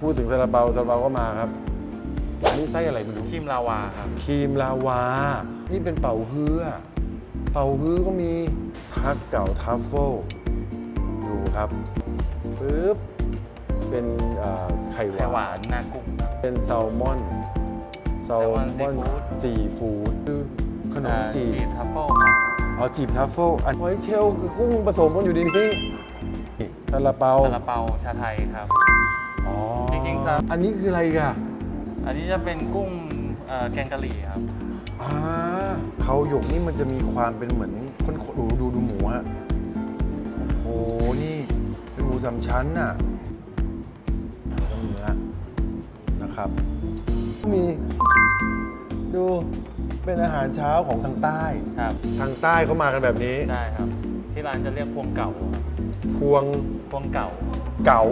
พูดถึงซาลาเปาซาลาเปาก็มาครับ อันนี้ไส้อะไรไม่รู้ครีมลาวาครับ ครีมลาวา นี่เป็นเป่าฮื้ออะเป่าฮื้อก็มีฮักเก่าทัฟเฟิลดูครับปึ๊บเป็นเอ่อไข่หไข่หวาวานนหน้ากุ้งครับ เป็นแซลมอนแซลมอนแซลมอนซีฟู้ดคือขนมอ่าจีบจีบทัฟเฟิลครับอ๋อจีบทัฟเฟิลอันหอยเชลล์กับกุ้งผสมกันอยู่ในนี้นี่ซาลาเปาซาลาเปาชาไทยครับ อ๋อจริงๆซะอันนี้คืออะไรกันอันนี้จะเป็นกุ้งเอ่อแกงกะหรี่ครับ อ่าเขาหยกนี่มันจะมีความเป็นเหมือนคนดูดูดูหมูฮะโอ้โหนี่เป็นหมูสามชั้นน่ะแล้วก็เนื้อนะครับ มีดูเป็นอาหารเช้าของทางใต้ ครับ ทางใต้เขามากันแบบนี้ ใช่ครับ ที่ร้านจะเรียกพวงเก่าครับพวงพวงเก่า เก๋า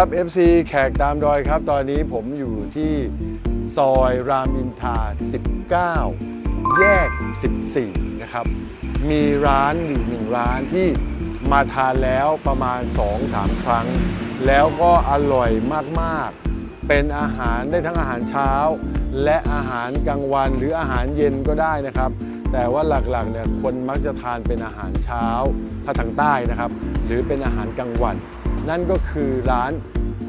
ครับ FC แขกตามดอยครับ ตอนนี้ผมอยู่ที่ซอยรามอินทรา19 แยก 14 นะครับ มีร้านอยู่หนึ่งร้านที่มาทานแล้วประมาณ 2-3 ครั้ง แล้วก็อร่อยมากๆ เป็นอาหารได้ทั้งอาหารเช้า และอาหารกลางวันหรืออาหารเย็นก็ได้นะครับแต่ว่าหลักๆเนี่ยคนมักจะทานเป็นอาหารเช้าถ้าทางใต้นะครับ หรือเป็นอาหารกลางวัน นั่นก็คือร้าน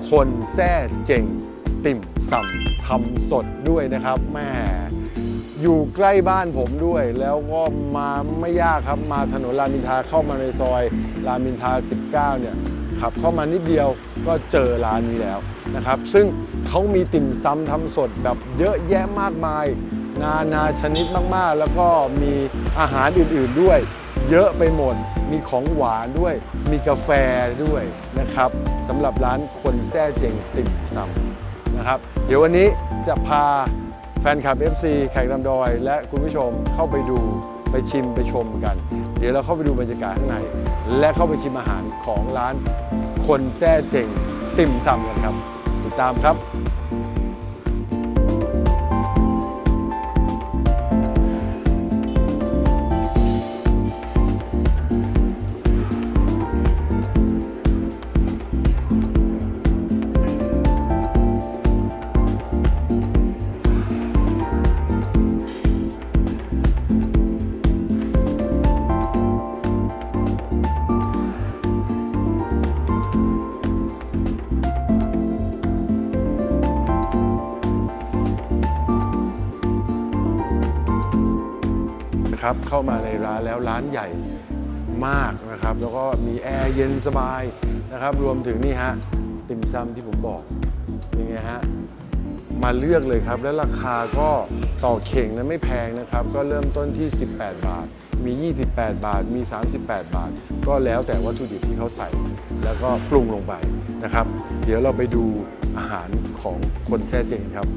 คนแซ่เจ๋งติ่มซำทำสดด้วยนะครับแม่อยู่ใกล้บ้านผมด้วย แล้วก็มาไม่ยากครับมาถนนรามอินทาเข้ามาในซอยรามอินทา 19 เนี่ยขับเข้ามานิดเดียวก็เจอร้านนี้แล้วนะครับ ซึ่งเขามีติ่มซำทำสดแบบเยอะแยะมากมาย นานาชนิดมากๆ แล้วก็มีอาหารอื่นๆด้วย เยอะไปหมด มีของหวานด้วย มีกาแฟด้วยนะครับสำหรับร้านคนแซ่เจงติ่มซำนะครับ เดี๋ยววันนี้จะพาแฟนคลับ FC แขกตามดอย และคุณผู้ชมเข้าไปดูไปชิมไปชมกัน เดี๋ยวเราเข้าไปดูบรรยากาศข้างใน และเข้าไปชิมอาหารของร้านคนแซ่เจงติ่มซำกันครับ ติดตามครับ ครับเข้ามาในร้านแล้วร้านใหญ่มากนะครับ แล้วก็มีแอร์เย็นสบายนะครับ รวมถึงนี่ฮะติ่มซำที่ผมบอกยังไงฮะมาเลือกเลยครับ และราคาก็ต่อเข่งนะไม่แพงนะครับ ก็เริ่มต้นที่ 18 บาท มี 28 บาท มี 38 บาท ก็แล้วแต่วัตถุดิบที่เขาใส่ แล้วก็ปรุงลงไปนะครับ เดี๋ยวเราไปดูอาหารของคนแท้เจงครับ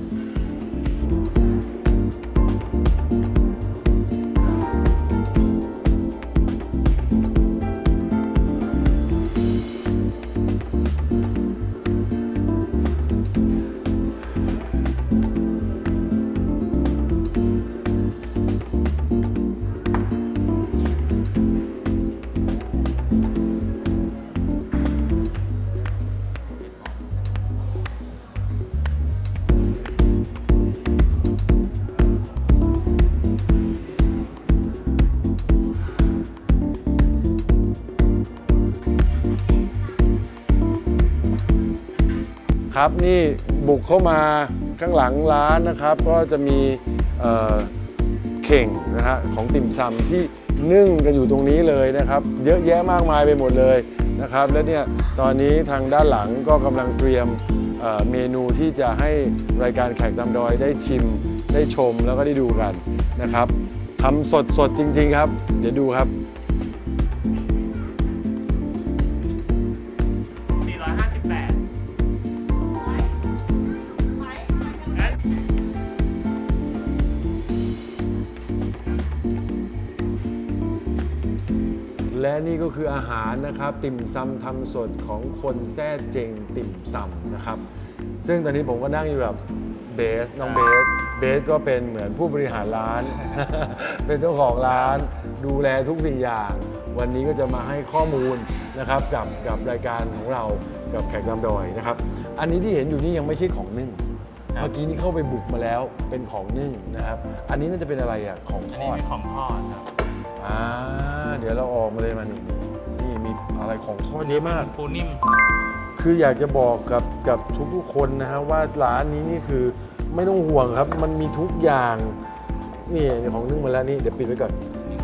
ครับ นี่บุกเข้ามาข้างหลังร้านนะครับ ก็จะมีเเข่งนะฮะของติ่มซำที่นึ่งกันอยู่ตรงนี้เลยนะครับ เยอะแยะมากมายไปหมดเลยนะครับ และเนี่ยตอนนี้ทางด้านหลังก็กำลังเตรียมเเมนูที่จะให้รายการแขกตามดอยได้ชิมได้ชมแล้วก็ได้ดูกันนะครับทำสดสดๆจริง ๆ ครับ เดี๋ยวดูครับ นี่ก็คืออาหารนะครับ ติ่มซำทำสดของคนแซ่เจงติ่มซำนะครับ ซึ่งตอนนี้ผมก็นั่งอยู่กับเบสน้องเบสเบสก็เป็นเหมือนผู้บริหารร้าน เป็นเจ้าของร้าน ดูแลทุกสิ่งอย่าง วันนี้ก็จะมาให้ข้อมูลนะครับกับกับรายการของเรากับแขกดำดอยนะครับ อันนี้ที่เห็นอยู่นี่ยังไม่ใช่ของนึ่งครับเมื่อกี้นี้เข้าไปบุกมาแล้วเป็นของนึ่งนะครับ อันนี้น่าจะเป็นอะไรอะของทอันนี้อด เป็นของทอดครับ อ่าเดี๋ยวเราออกมาเลยมานี่นี่มีอะไรของทอดเยอะมาก ปูนิ่ม คืออยากจะบอกกับกับทุกๆคนนะฮะว่าร้านนี้นี่คือไม่ต้องห่วงครับ มันมีทุกอย่างนี่ของนึ่งมาแล้วนี่เดี๋ยวปิดไว้ก่อน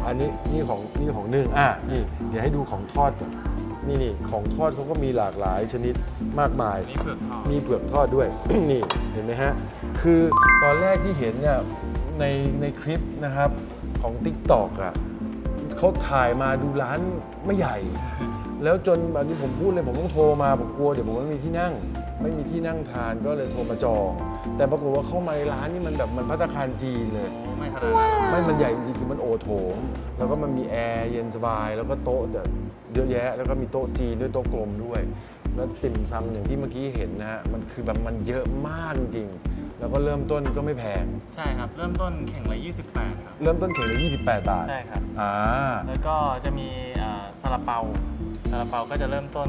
อันนี้นี่ของนี่ของนึ่งอะนี่เดี๋ยวให้ดูของทอดก่อนนี่นี่ของทอดเขาก็มีหลากหลายชนิดมากมายอันนี้เผือกทอดมีเผือกทอดด้วย นี่เห็นไหมฮะ คือตอนแรกที่เห็นเนี่ยในในคลิปนะครับของ t ิ k t o k อะ เขาถ่ายมาดูร้านไม่ใหญ่ แล้วจนอันนี้ผมพูดเลยผมต้องโทรมาผมกลัวเดี๋ยวผมไม่มีที่นั่ง ไม่มีที่นั่งทานก็เลยโทรมาจอง แต่ปรากฏว่าเข้ามาในร้านนี่มันแบบมันพัตตาคารจีนเลยโอ้ไม่ขนาดนั้นไม่มันใหญ่จริงๆคือมันโอโถง แล้วก็มันมีแอร์เย็นสบาย แล้วก็โต๊ะแบบเยอะแยะ แล้วก็มีโต๊ะจีนด้วยโต๊ะกลมด้วย แล้วติ่มซำอย่างที่เมื่อกี้เห็นนะฮะ มันคือแบบมันเยอะมากจริงๆ แล้วก็เริ่มต้นก็ไม่แพง ใช่ครับ เริ่มต้นแข่งละ 28 ครับ เริ่มต้นเข่งละ28 บาทใช่ครับ อ่าแล้วก็จะมีอ่าซาลาเปาซาลาเปาก็จะเริ่มต้น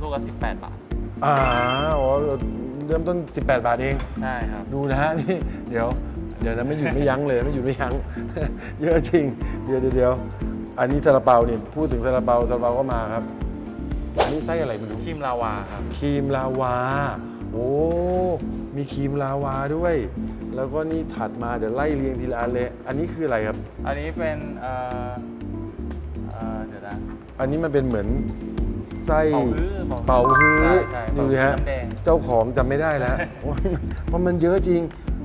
ลูกละ18 บาท อ่าอ๋อเริ่มต้น 18 บาทเอง ใช่ครับ ดูนะฮะนี่เดี๋ยว เดี๋ยวนะไม่หยุดไม่ยั้งเลยไม่หยุดไม่ยั้ง เยอะจริง เดี๋ยวเดี๋ยวเดี๋ยวอันนี้ซาลาเปาเนี่ยพูดถึงซาลาเปาซาลาเปาก็มาครับ อันนี้ไส้อะไรไม่รู้ครีมลาวาครับ ครีมลาวา โอ้ มีครีมลาวาด้วย แล้วก็นี่ถัดมาเดี๋ยวไล่เรียงทีละอันเลย อันนี้คืออะไรครับ อันนี้เป็นเอ่อเอ่อเดี๋ยวนะ อันนี้มันเป็นเหมือนไส้เป่าฮื้อเป่าฮื้อใช่ใช่ดูดิฮะ เป่าฮื้อน้ำแดง เจ้าของจำไม่ได้แล้ว เพราะมันเยอะจริง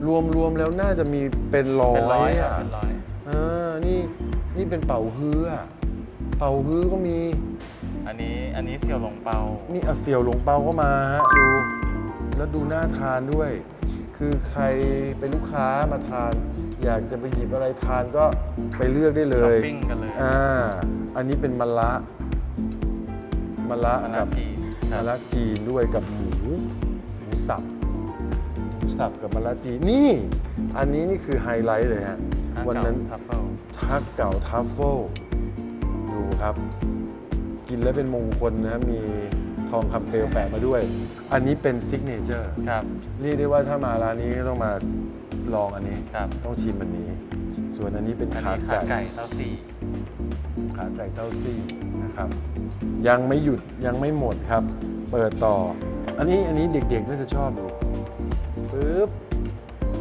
รวมรวมแล้วน่าจะมีเป็นร้อเป็นร้อยยครับอะเป็นร้อย เออนี่นี่เป็นเป่าฮื้ออะเป่าฮื้อก็มี อันนี้อันนี้เสี่ยวหลงเปา นี่อะเสี่ยวหลงเปาก็มาฮะดู แล้วดูน่าทานด้วย คือใครเป็นลูกค้ามาทาน อยากจะไปหยิบอะไรทานก็ไปเลือกได้เลช้อปยปิ้งกันเลย อ่าอันนี้เป็นมะละมะละมะกัระบจีนคมะรับละจีนด้วยกับหมูหมูสับหมูสับกับมะละจีนนี่ อันนี้นี่คือไฮไลท์เลยฮะฮะวันนั้นเก่าทัฟเฟิลทักเก่าทัฟเฟิลดูครับ กินแล้วเป็นมงคลนะมี ทองคำเปลวแปะมาด้วย อันนี้เป็นซิกเนเจอร์ครับ เรียกได้ว่าถ้ามาร้านนี้ก็ต้องมาลองอันนี้ ครับ ต้องชิมอันนี้ ส่วนอันนี้เป็นอันขานี้ขาไก่ไก่เต้าสี่ขาไก่เต้าซี่นะครับ ยังไม่หยุดยังไม่หมดครับ เปิดต่อ อันนี้อันนี้เด็กๆน่าจะชอบดูปึ๊บ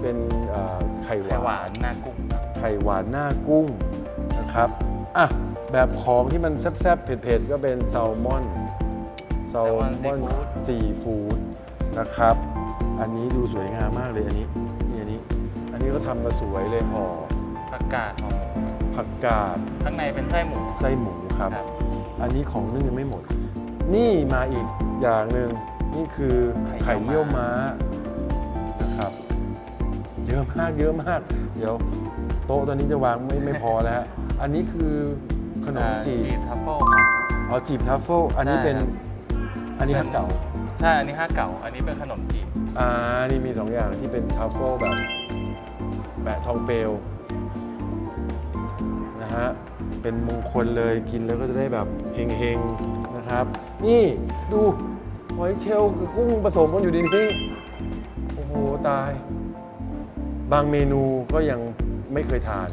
เป็นเอ่อไข่หไข่หวาวาน นหน้ากุ้งครับไข่หวานหน้ากุ้งนะครับ อะ แบบของที่มันแซ่บๆ เผ็ดๆ ก็เป็นแซลมอนแซลมอนซีฟู้ดนะครับ อันนี้ดูสวยงามมากเลยอันนี้นี่อันนี้ อันนี้ก็ทำมาสวยเลยห่อผักกาดหอมผักกาดข้างในเป็นไส้หมูไส้หมูครับ ครับอันนี้ของนึ่งยังไม่หมด นี่มาอีกอย่างหนึ่งนี่คือไข่เยี่ยวม้านะครับ เยอะมากเยอะมาก เดี๋ยวโต๊ะตอนนี้จะวางไม่ไม่พอแล้วฮะอันนี้คือขนมอ่าจีบ จีบทัฟเฟิลครับ อ๋อจีบทัฟเฟิลอันนี้ใช่เป็นครับ อันนี้ฮักเก่าใช่อันนี้ห้าเก่า อันนี้เป็นขนมจีบอ่านี่มีสองอย่างที่เป็นทัฟเฟิลแบบแปะทองเปลวนะฮะเป็นมงคลเลยกินแล้วก็จะได้แบบเฮงๆนะครับ นี่ดูหอยเชลล์กับกุ้งผสมกันอยู่ในนี้โอ้โหตาย บางเมนูก็ยังไม่เคยทาน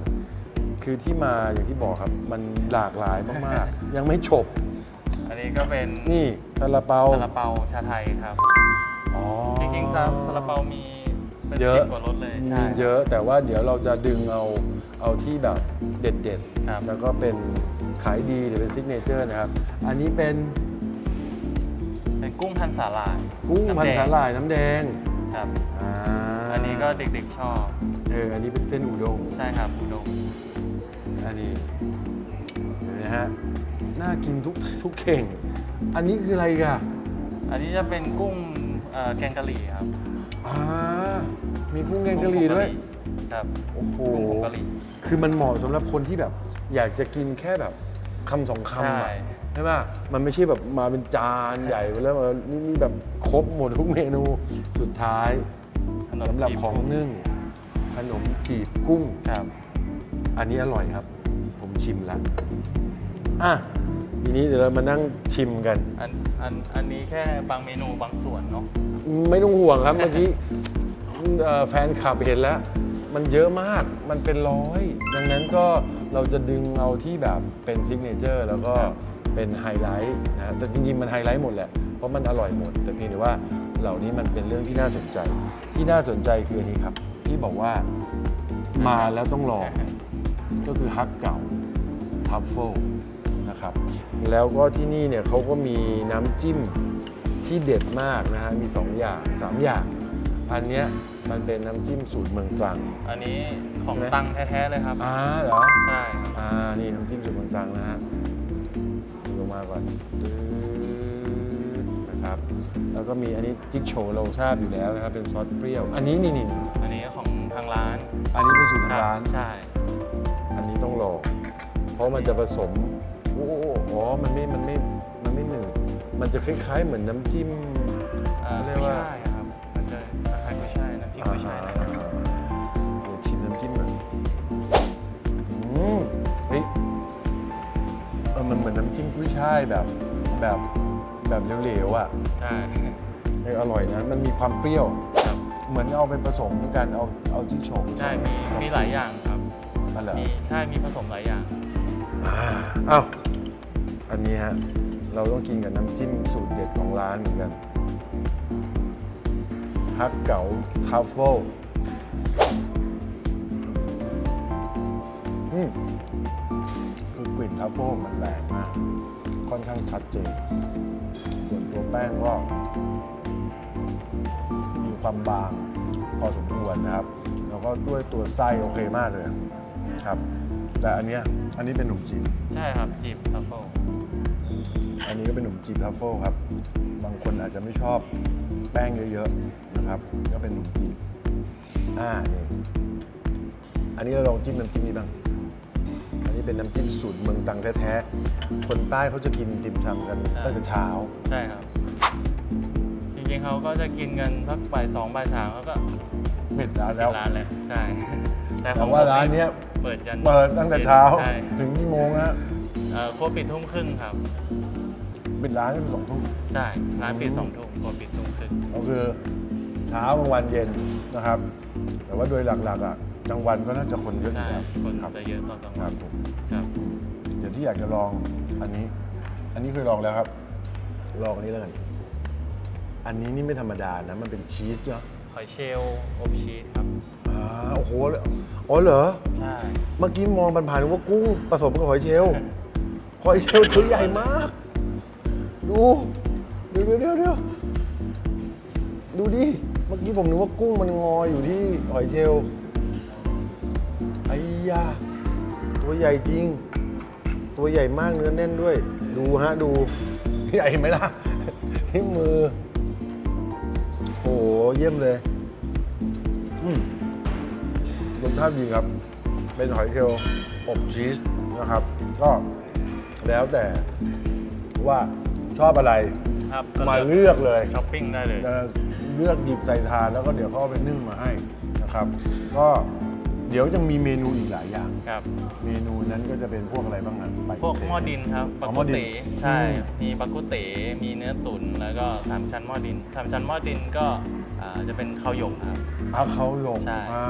คือที่มาอย่างที่บอกครับ มันหลากหลายมาก ๆ ยังไม่จบ อันนี้ก็เป็นนี่ซาลาเปาซาลาเปาชาไทยครับ อ๋อจริงๆซาซาลาเปามีเป็นเยอะสิบกว่ารสเลยใช่ มีเยอะแต่ว่าเดี๋ยวเราจะดึงเอาเอาที่แบบเด็ดครับ ๆ แล้วก็เป็นขายดีหรือเป็นซิกเนเจอร์นะครับ อันนี้เป็นเป็นกุ้งพันสาหร่ายกุ้งพันำแดสาหร่ายน้ำแดงครับ อ่าอันนี้ก็เด็กๆชอบ เอออันนี้เป็นเส้นอุด้ง ใช่ครับอุด้งอันนี้เห็นไหมฮะ น่ากินทุกทุกเข่ง อันนี้คืออะไรกันอันนี้จะเป็นกุ้งเอ่อแกงกะหรี่ครับอ่ามีกุ้งแกงกะหรี่ด้วย ครับโอ้โห กุ้งผงกะหรี่ คือมันเหมาะสำหรับคนที่แบบ อยากจะกินแค่แบบคำสองคำใช่อะใช่ป่ะ มันไม่ใช่แบบมาเป็นจานใหญ่ไปแล้วเออนี่นี่แบบครบหมดทุกเมนู สุดท้ายขนมสำหรับจีบของกุ้นึ่งขนมจีบกุ้ง ครับ อันนี้อร่อยครับ ผมชิมแล้ว อะ ทีนี้เดี๋ยวเรามานั่งชิมกัน อันอันอันนี้แค่บางเมนูบางส่วนเนาะไม่ต้องห่วงครับ เมื่อกี้เอ่อแฟนคลับเห็นแล้ว มันเยอะมากมันเป็นร้อย ดังนั้นก็เราจะดึงเอาที่แบบเป็นซิกเนเจอร์แล้วก็เป็นไฮไลท์นะฮะแต่จริงๆ มันไฮไลท์หมดแหละ เพราะมันอร่อยหมด แต่เพียงแต่ว่าเหล่านี้มันเป็นเรื่องที่น่าสนใจ ที่น่าสนใจคืออันนี้ครับ ที่บอกว่ามาแล้วต้องลอง ก็คือฮักเก่าทัฟเฟิล นะครับ แล้วก็ที่นี่เนี่ยเขาก็มีน้ำจิ้มที่เด็ดมากนะฮะมี 2 อย่าง 3 อย่าง อันเนี้ยมันเป็นน้ำจิ้มสูตรเมืองตรัง อันนี้ของไหมตังแท้ๆเลยครับ อ่าเหรอ ใช่ครับ อ่า นี่น้ำจิ้มสูตรเมืองตรังนะฮะลงมาก่อนตึ๊ดนะครับ แล้วก็มีอันนี้จิ๊กโฉวเราทราบอยู่แล้วนะครับ เป็นซอสเปรี้ยว อันนี้นี่นี่นี่อันนี้ของทางร้าน อันนี้เป็นสูตรคทางร้าน ใช่ อันนี้ต้องลองเพราะมันจะผสม โอ้โหอ๋อมันไม่มันไม่มันไม่หนืดมันจะคล้ายๆเหมือนน้ำจิ้มเอ่อเรียกกุ้ยว่าช่ายครับมันจะคล้ายๆกุ้ยช่ายน้ำจิ้มกุ้ยช่ายนะครับเดี๋ยวชิมน้ำจิ้มหน่อยอืมเฮ้ยเออมันเหมือนน้ำจิ้มกุ้ยช่ายแบบแบบแบบเหลวๆอะใช่เอออร่อยนะ มันมีความเปรี้ยว ครับเหมือนเอาไปผสมกันเอาเอาจิ๊กโฉวใช่มีมีหลายอย่างครับอันเหรอมีใช่มีผสมหลายอย่าง อ่าอ้าวอันนี้ฮะ เราต้องกินกับน้ำจิ้มสูตรเด็ดของร้านเหมือนกัน ฮักเก๋าทัฟเฟิลอืมคือกลิ่นทัฟเฟิลมันแรงมาก ค่อนข้างชัดเจน ส่วนตัวแป้งก็ มีความบางพอสมควรนะครับ แล้วก็ด้วยตัวไส้โอเคมากเลยครับ แต่อันเนี้ยอันนี้เป็นขนมจีบ ใช่ครับจีบทัฟเฟิลอันนี้ก็เป็นขนมจีบทัฟเฟิลครับ บางคนอาจจะไม่ชอบแป้งเยอะๆนะครับ ก็เป็นขนมจีบ อ่า นี่ อันนี้เราลองจิ้มน้ำจิ้มนี้บ้าง อันนี้เป็นน้ำจิ้มสูตรเมืองตรังแท้ๆ คนใต้เขาจะกินติ่มซำกันตั้งแต่เช้า ใช่ครับ จริงๆเขาก็จะกินกันสักบ่ายสองบ่ายสามเขาก็ปิดร้านปิแล้วดร้านแล้วใช่ แต่ขแต่องว่าผมร้านเนี้ย เปิดยันเปิดตั้งแต่เช้าใช่ถึงกี่โมงฮะเอ่อครัวปิดทุ่มครึ่งครับ ปิดร้านก็สองทุ่มใช่ร้านปิดสองทุ่มครัวปิดทุ่มครึ่งก็คือเช้ากลางวันเย็นนะครับ แต่ว่าโดยหลักๆอะกลางวันก็น่าจะคนเยอะอใช่ยู่แล้วคนครับจะเยอะตอนกลางควัรันบผมครับเดี๋ยวที่อยากจะลองอันนี้ อันนี้เคยลองแล้วครับ ลองอันนี้แล้วกันอันนี้นี่ไม่ธรรมดานะมันเป็นชีสเนาะหอยเชลล์อบชีสครับอ่า โอ้โหอ๋อเหรอ ใช่ เมื่อกี้มองผ่านๆนึกว่ากุ้งผสมกับหอยเชลล์หอยเชลล์ตัวใหญ่มาก ดูเดี๋ยวเดี๋ยวเดี๋ยวเดี๋ยวดูดิ เมื่อกี้ผมนึกว่ากุ้งมันงออยู่ที่หอยเชลล์ไอ้ยาตัวใหญ่จริง ตัวใหญ่มากเนื้อแน่นด้วย ดูฮะดู ใหญ่ไหมล่ะที่มือ โอ้โหเยี่ยมเลย อืม รสชาติดีครับ เป็นหอยเชลล์อบชีสนะครับ ก็แล้วแต่ว่าชอบอะไร ครับก็มาเลือกเลยช้อปปิ้งได้เลย จะเลือกหยิบใส่ทานแล้วก็เดี๋ยวเขาเอาไปนึ่งมาให้นะครับ ก็เดี๋ยวยังมีเมนูอีกหลายอย่าง ครับ เมนูนั้นก็จะเป็นพวกอะไรบ้างอะไปพวกหม้อดินครับอ๋ปัอกหม้กุอดินเต๋ใช่อืมมีปักกุเต๋มีเนื้อตุ๋นแล้วก็สามชั้นหม้อดินสามชั้นหม้อดินก็อ่าจะเป็นข้าวหยกครับเอาเขาลงใช่ อ่า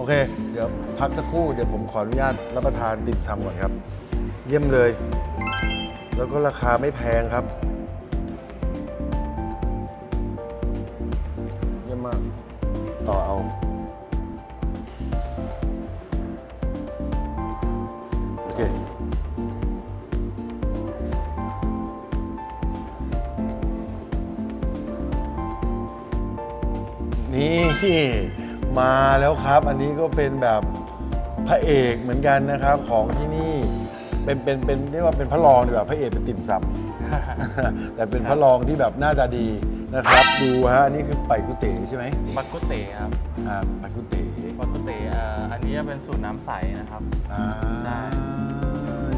โอเค เดี๋ยวพักสักครู่ เดี๋ยวผมขออนุญาตรับประทานติ่มซำก่อนครับ เยี่ยมเลย แล้วก็ราคาไม่แพงครับ เยี่ยมมาก ต่อเอา โอเค นี่ มาแล้วครับ อันนี้ก็เป็นแบบพระเอกเหมือนกันนะครับ ของที่นี่เป็นเป็นเป็นเรียกว่าเป็นพระรองดีกว่าพระเอกเป็นติ่มซำ แต่เป็นพระรองที่แบบหน้าตาดีนะครับ ดูฮะอันนี้คือไปกุเต๋ใช่ไหมปักกุเต๋ครับอ่าไปกุเต๋ปักกุเต๋อ่าอันนี้จะเป็นสูตรน้ำใสนะครับอ่าใช่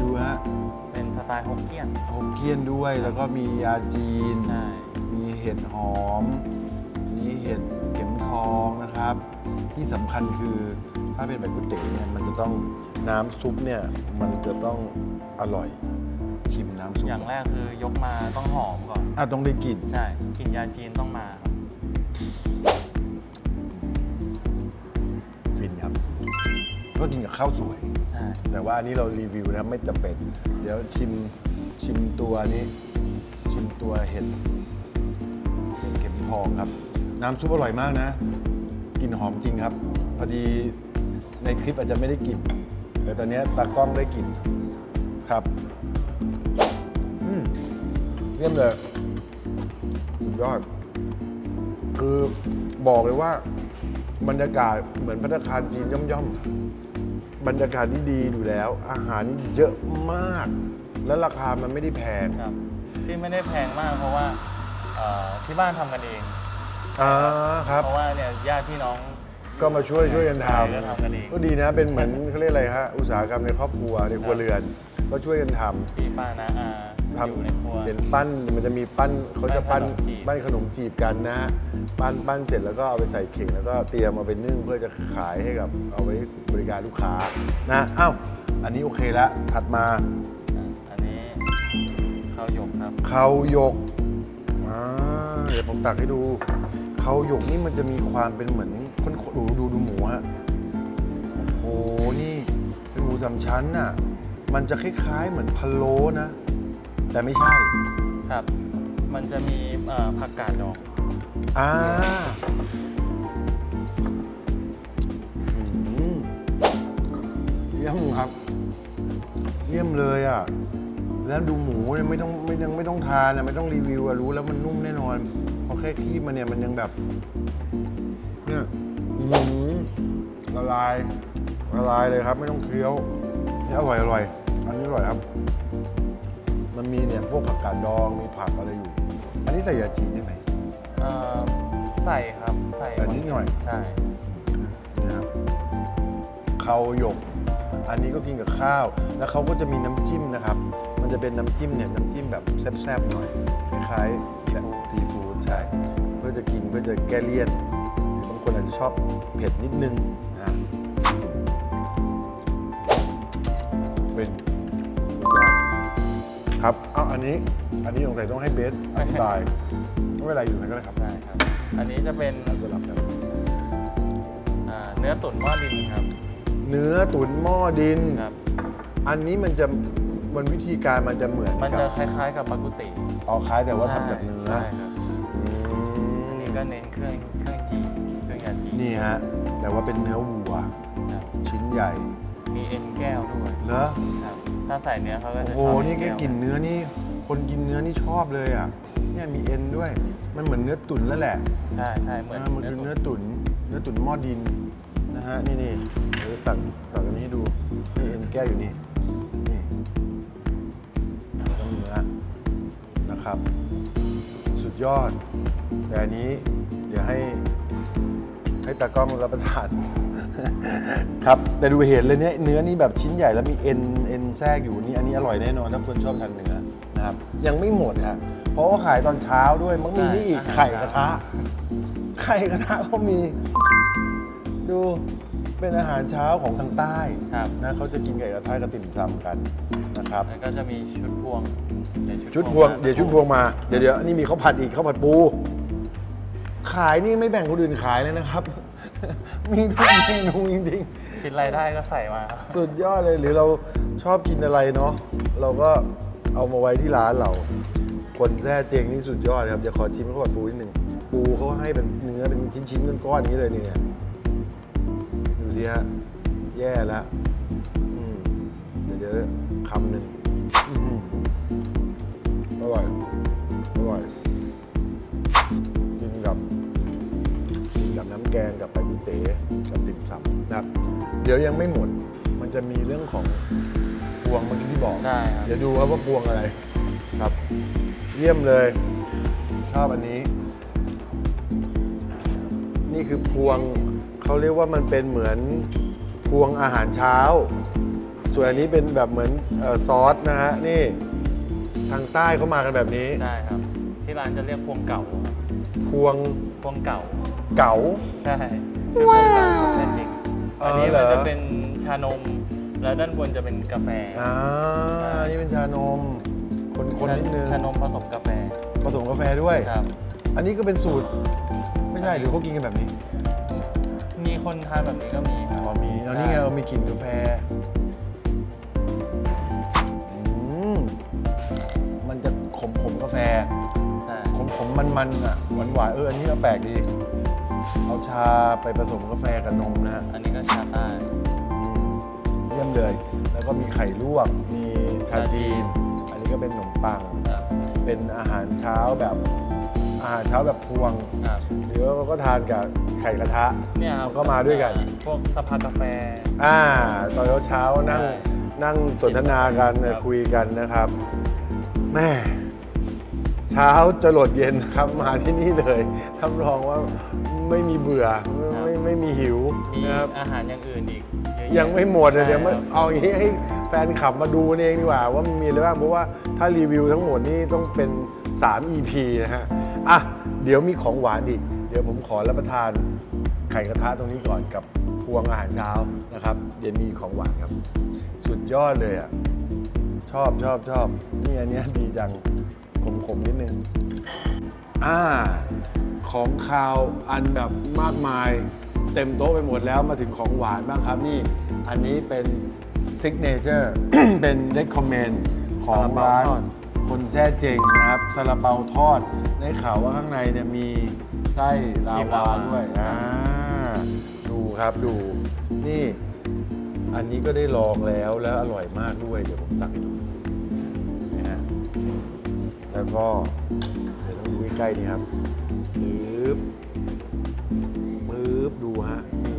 ดูฮเป็นสไตล์ฮกเกี้ยนฮกเกี้ยนด้วยแล้วก็มียาจีนใช่มีเห็ดหอมมีเห็ดเข็มทองนะครับ ที่สำคัญคือถ้าเป็นแบบก๋วยเตี๋ยวเนี่ยมันจะต้องน้ำซุปเนี่ยมันจะต้องอร่อยชิมน้ำซุปอย่างแรกคือยกมาต้องหอมก่อน อะต้องได้กลิ่นใช่กลิ่นยาจีนต้องมาครับฟินครับก็กินกับข้าวสวย ใช่ แต่ว่าอันนี้เรารีวิวนะครับไม่จำเป็น เดี๋ยวชิมชิมตัวนี้ ชิมตัวเห็ดเห็ดเข็มทองครับ น้ำซุปอร่อยมากนะ กลิ่นหอมจริงครับ พอดีในคลิปอาจจะไม่ได้กลิ่น แต่ตอนนี้ตากล้องได้กลิ่นครับอืมเยี่ยมเลยสุดยอด คือบอกเลยว่า บรรยากาศเหมือนพัตตาคารจีนย่อมๆ บรรยากาศที่ดีอยู่แล้ว อาหารเยอะมาก และราคามันไม่ได้แพง ครับ ที่ไม่ได้แพงมากเพราะว่าเอ่อที่บ้านทำกันเอง อ่าครับ เพราะว่าเนี่ยญาติพี่น้อง ก็มาช่วยช่วยกันทใช่ก็ทำกันเองำก็ดีนะเป็นเหมือนเขาเรียกอะไรฮะอุตสาหกรรมในครอบครัวในครัวเรือน ก็ช่วยกันทำพี่ป้านะอาทอยู่ในครัวำเป็นปั้นมันจะมีปั้นเขาจะปั้นปั้นขนมจีบปั้นขนมจีบกันนะปั้นปั้นเสร็จแล้วก็เอาไปใส่เข่งแล้วก็เตรียมเอาไปนึ่งเพื่อจะขายให้กับเอาไว้บริการลูกค้านะอ้าวอันนี้โอเคแล้วถัดมาอะอันนี้ข้าวหยกครับ เขาหยกอ่าเดี๋ยวผมตักให้ดู เขาหยกนี่มันจะมีความเป็นเหมือนคนดูดูดูหมูฮะโอ้โหนี่เป็นหมูสามชั้นน่ะ มันจะคล้ายๆเหมือนพะโล้นะ แต่ไม่ใช่ ครับ มันจะมีเอ่อผักกาดดองอ่าอืมเยี่ยมครับ เยี่ยมเลยอะ แล้วดูหมูเนี่ยไม่ต้องไม่ยังไม่ต้องทานนะไม่ต้องรีวิวอะรู้แล้วมันนุ่มแน่นอน เพราะแค่คีบมันเนี่ยมันยังแบบเนี่ยอื้อหือละลายละลายเลยครับ ไม่ต้องเคี้ยวนี่อร่อยอร่อย อันนี้อร่อยครับ มันมีเนี่ยพวกผักกาดดองมีผักอะไรอยู่ อันนี้ใส่ยาจีนได้ไหม เอ่อใส่ครับใส่แต่นิดหน่อย ใช่ นะครับเขาหยก อันนี้ก็กินกับข้าว แล้วเขาก็จะมีน้ำจิ้มนะครับ มันจะเป็นน้ำจิ้มเนี่ยน้ำจิ้มแบบแซ่บๆหน่อย คล้ายๆซีฟู้ดซีฟู้ดใช่ เพื่อจะกินเพื่อจะแก้เลี่ยนหรือบางคนอาจจะชอบเผ็ดนิดนึงนะเป็นสุดยอดครับเอาอันนี้อันนี้สงสัยต้องให้เบสอธิบายไม่เป็นไรอยู่ไหนก็ได้ครับได้ครับ อันนี้จะเป็นสลับกันอ่าเนื้อตุ๋นหม้อดินครับ เนื้อตุ๋นหม้อดิน ครับ อันนี้มันจะ มันวิธีการมันจะเหมือนมันกัจะบคล้ายๆกับบากุเตออกคล้ายแต่ว่าทำจากเนื้อใช่ครับอือันมนี้ก็เน้นเครื่องเครื่องจีนเครื่องยาจีนนี่ฮะ แต่ว่าเป็นเนื้อวัวครับชิ้นใหญ่มีเอ็นแก้วด้วยเหรอครับถ้าใส่เนื้อเขาก็โอ้จะโหชอบนี่แค่วกินเนื้อนี่ คนกินเนื้อนี่ชอบเลยอะเนี่ยมีเอ็นด้วย มันเหมือนเนื้อตุ๋นแล้วแหละ ใช่ใช่เหมือนอ่ามันคือเนื้อตุ๋นเนื้อตุ๋นหม้อดินนะฮะนี่นี่เดี๋ยวตักตักอันนี้ให้ดูนี่เอ็นแก้วอยู่นี่นี่ นะครับ สุดยอด แต่อันนี้เดี๋ยวให้ให้ตากล้องรับประทาน ครับ แต่ดูเห็นเลยเนี่ยเนื้อนี่แบบชิ้นใหญ่แล้วมีเอ็นเอ็นแทรกอยู่นี่อันนี้อร่อยแน่นอนถ้าคนชอบทานเนื้อนะครับ ยังไม่หมดฮะเพราะว่าขายตอนเช้าด้วยมันมีนี่อีกไข่กระทะ ไข่กระทะก็มี ดูเป็นอาหารเช้าของทางใต้ครับ นะเขาจะกินไก่กระทะกับติ่มซำกันนะครับ แล้วก็จะมีชุดพวงเดี๋ยว ชุดพวงมาเดี๋ยวชุดพวงมาเดี๋ยวเดี๋ยวอันนี้มีข้าวผัดอีกข้าวผัดปู ขายนี่ไม่แบ่งคนอื่นขายเลยนะครับ มีทุกเมนูจริงคิดรายได้ก็ใส่มาครับ ๆ สุดยอดเลยหรือเราชอบกินอะไรเนาะเราก็เอามาไว้ที่ร้านเรา คนแท้เจงนี่สุดยอดครับเดี๋ยวขอชิมข้าวผัดปูนิดหนึ่งปูเขาให้เป็นเนื้อเป็นชิ้นๆก้อนๆอย่างนี้เลยนี่เนี่ยดูสิฮะแย่แล้วอืมเดี๋ยวเดี๋ยวคำหนึ่ง ดี๋ยวยังไม่หมด มันจะมีเรื่องของพวงเมื่อกี้ที่บอก ใช่ครับ เดี๋ยวดูครับว่าพวงอะไรครับ เยี่ยมเลย ชอบอันนี้ นี่คือพวงเขาเรียกว่ามันเป็นเหมือนพวงอาหารเช้า ส่วนอันนี้เป็นแบบเหมือนเอ่อซอสนะฮะนี่ทางใต้เขามากันแบบนี้ ใช่ครับ ที่ร้านจะเรียกพวงเก่าครับพวงพวงเก่า เก๋า ใช่ชื่อพวงเก่าแท้จริง อ๋ออัอันนี้เหรอมันจะเป็นชานม แล้วด้านบนจะเป็นกาแฟ อ่าใช่ นี่เป็นชานม คนๆนิดนึงชานมผสมกาแฟผสมกาแฟด้วย ครับ อันนี้ก็เป็นสูตร ไม่ใช่หรือเขากินกันแบบนี้มีคนทานแบบนี้ก็มีครับอ๋อมีเอานี่ไงเรามีกลิ่นกาแฟอืมมันจะขมขมๆกาแฟ ใช่ ขมขมมันมันๆอะหวานหวานๆเอออันนี้ก็แปลกดี เอาชาไปผสมกาแฟกับนมนะฮะอันนี้ก็ชาใต้อืมเยี่ยมเลย แล้วก็มีไข่ลวก มีชาชาจีจีนนอันนี้ก็เป็นขนมปัง ครับเป็นอาหารเช้าแบบอาหารเช้าแบบพวง ครับหรือว่าก็ทานกับไข่กระทะเนี่ยครับมันก็มาด้วยกัน พวกสภากาแฟ อ่าตอนเช้าๆนั่งใช่นั่งสนทนากันครับ คุยกันนะครับแม่ เช้าจะหลดเย็นครับมาที่นี่เลยรับรองว่าไม่มีเบื่อไม่ไม่ไม่มีหิวมีนะครับอาหารอย่างอื่นอีกเยอะแะยังไม่หมดเลยใช่เดี๋ยวมาครับเอาอย่างนี้ให้แฟนขับมาดูกันเองดีกว่า ว่ามันมีอะไรบ้างเพราะว่าถ้ารีวิวทั้งหมดนี่ต้องเป็น 3 EP นะฮะอะเดี๋ยวมีของหวานอีก เดี๋ยวผมขอรับประทานไข่กระทะตรงนี้ก่อนกับพวงอาหารเช้านะครับเดี๋ยวมีของหวานครับ สุดยอดเลยอะชอบชอบชอบนี่อันเนี้ยดีจัง ขมๆนิดนึง อ่า ของคาวอันแบบมากมาย เต็มโต๊ะไปหมดแล้วมาถึงของหวานบ้างครับนี่ อันนี้เป็นซิกเนเจอร์ เป็น recommend ของร้านคนแซ่เจงนะครับซาลาเปาทอด ได้ข่าวว่าข้างในเนี่ยมีไส้ลาวาด้วยอ่าดูครับดู นี่ อันนี้ก็ได้ลองแล้วแล้วอร่อยมากด้วย เดี๋ยวผมตักให้ดูนะฮะ แล้วก็เดี๋ยวต้องดูใกล้ๆนี่ครับปึ๊บปึ๊บดูฮะนี่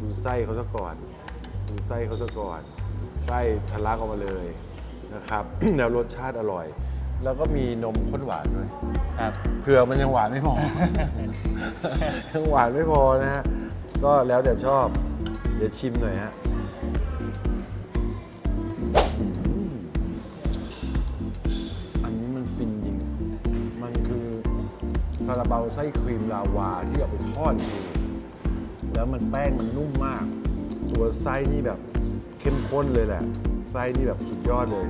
ดูไส้เขาซะก่อน ดูไส้เขาซะก่อน ไส้ทะลักออกมาเลยนะครับ แล้วรสชาติอร่อย แล้วก็มีนมข้นหวานด้วยครับเผื่อมันยังหวานไม่พอ ยังหวานไม่พอนะฮะก็แล้วแต่ชอบ เดี๋ยวชิมหน่อยฮะ ไส้ครีมลาวาที่เอาไปทอดเองแล้วมันแป้งมันนุ่มมาก ตัวไส้นี่แบบเข้มข้นเลยแหละ ไส้นี่แบบสุดยอดเลย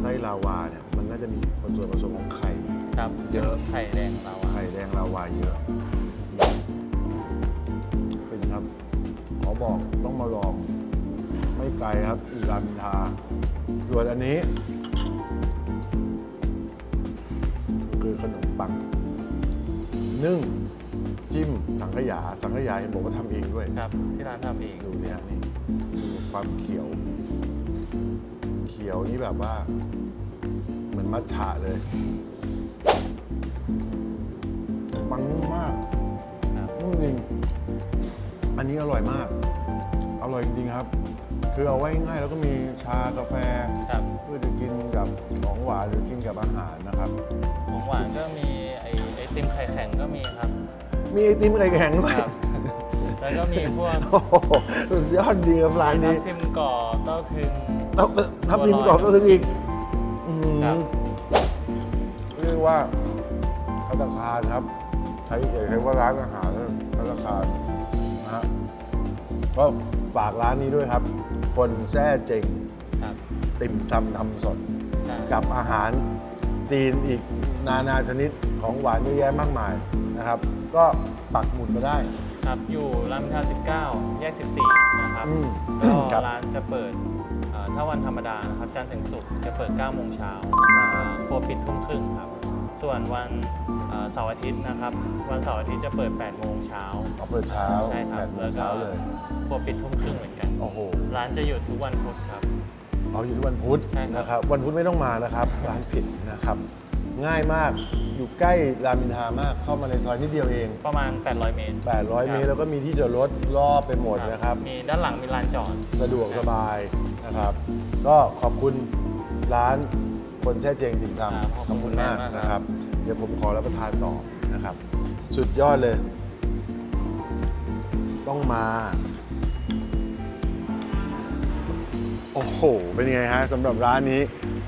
ไส้ลาวาเนี่ย มันน่าจะมีส่วนผสมของไข่ ครับเยอะ ไข่แดงเราอะไข่แดงลาวาเยอะ เป็นครับ ขอบอกต้องมาลอง ไม่ไกลครับอีรามอินทราส่วนอันนี้ คือขนมปัง นึ่งจิ้มสังขยาสังขยาเห็นบอกว่าทำเองด้วย ครับ ที่ร้านทำเองดูเนี่ยนี่ดูความเขียว เขียวนี่แบบว่าเหมือนมัทฉะเลยปังนุ่มมากครับนุ่มจริงอันนี้อร่อยมาก อร่อยจริงๆครับ คือเอาไว้ง่ายๆแล้วก็มีชากาแฟ ครับ เพื่อจะกินกับของหวานหรือกินกับอาหารนะครับ ของหวานก็มี ก็มีครับ มีไอติมไข่แข็งด้วยครับ แล้วก็มีพวกโอ้โหสุดยอดดีครับร้านทันี้บทิมกรอบเต้าถึง ทับทับทิมกรอบก็ถึงอีกอื้อหือครับ เรียกว่าพัตตาคารครับใช้ใช้ว่าร้านอาหารพัตตาคารนะฮะก็ฝากร้านนี้ด้วยครับ คนแซ่เจงครับติ่มซำทำสด ใช่ กับอาหารจีนอีกนานาชนิด ของหวานเยอะแยะมากมายนะครับ ก็ปักหมุดมาได้ ครับ อยู่รามอินทรา19 แยก 14 นะครับอืมก็ครับ ร้านจะเปิดเอ่อถ้าวันธรรมดานะครับ จันทร์ถึงศุกร์จะเปิด 9 โมงเช้าอ่าครัวปิดทุ่มครึ่งครับ ส่วนวันเอ่อเสาร์อาทิตย์นะครับ วันเสาร์อาทิตย์จะเปิด 8 โมงเช้าเอาเปิดเช้าใช่ครับแปดโมงแล้วก็เช้าเลย ครัวปิดทุ่มครึ่งเหมือนกัน โอ้โห ร้านจะหยุดทุกวันพุธครับ เอาอยู่ที่วันพุธใช่ครับ นะครับ วันพุธไม่ต้องมานะครับ ร้านผิดนะครับ ง่ายมาก อยู่ใกล้รามอินทรามาก เข้ามาในซอยนิดเดียวเอง ประมาณ 800 เมตร800 เมตรแล้วก็มีที่จอดรถรอบไปหมดนะครับ มีด้านหลังมีลานจอด สะดวกสบายนะครับ ก็ขอบคุณร้านคนแช่เจงติ่มครับซำขอบคุณมากมากครับนะครับ เดี๋ยวผมขอรับประทานต่อนะครับ สุดยอดเลย ต้องมา โอ้โห เป็นยังไงฮะสำหรับร้านนี้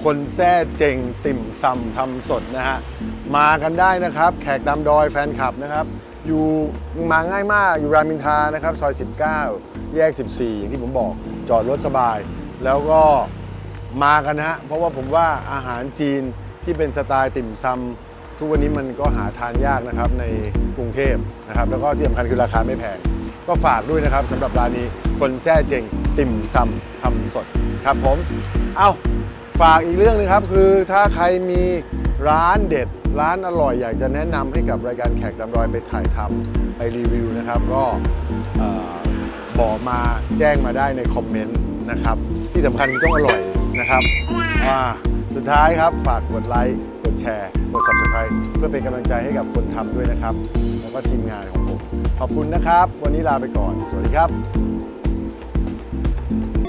คนแซ่เจงติ่มซำทำสดนะฮะ มากันได้นะครับ แขกตามดอยแฟนคลับนะครับ อยู่มาง่ายมากอยู่รามอินทรานะครับ ซอย 19 แยก 14 อย่างที่ผมบอกจอดรถสบาย แล้วก็มากันนะฮะ เพราะว่าผมว่าอาหารจีนที่เป็นสไตล์ติ่มซำทุกวันนี้มันก็หาทานยากนะครับในกรุงเทพนะครับ แล้วก็ที่สำคัญคือราคาไม่แพง ก็ฝากด้วยนะครับสำหรับร้านนี้คนแซ่เจงติ่มซำทำสดครับผม เอา้า ฝากอีกเรื่องหนึงครับ คือถ้าใครมีร้านเด็ด ร้านอร่อยอยากจะแนะนำให้กับรายการแขกตามรอยไปถ่ายทำไปรีวิวนะครับ ก็เอ่อบอกมาแจ้งมาได้ในคอมเมนต์นะครับ ที่สำคัญคือต้องอร่อยนะครับอ่าสุดท้ายครับ ฝากกดไลค์กดแชร์ กด subscribe เพื่อเป็นกำลังใจให้กับคนทำด้วยนะครับ แล้วก็ทีมงานของผม ขอบคุณนะครับ วันนี้ลาไปก่อน สวัสดีครับ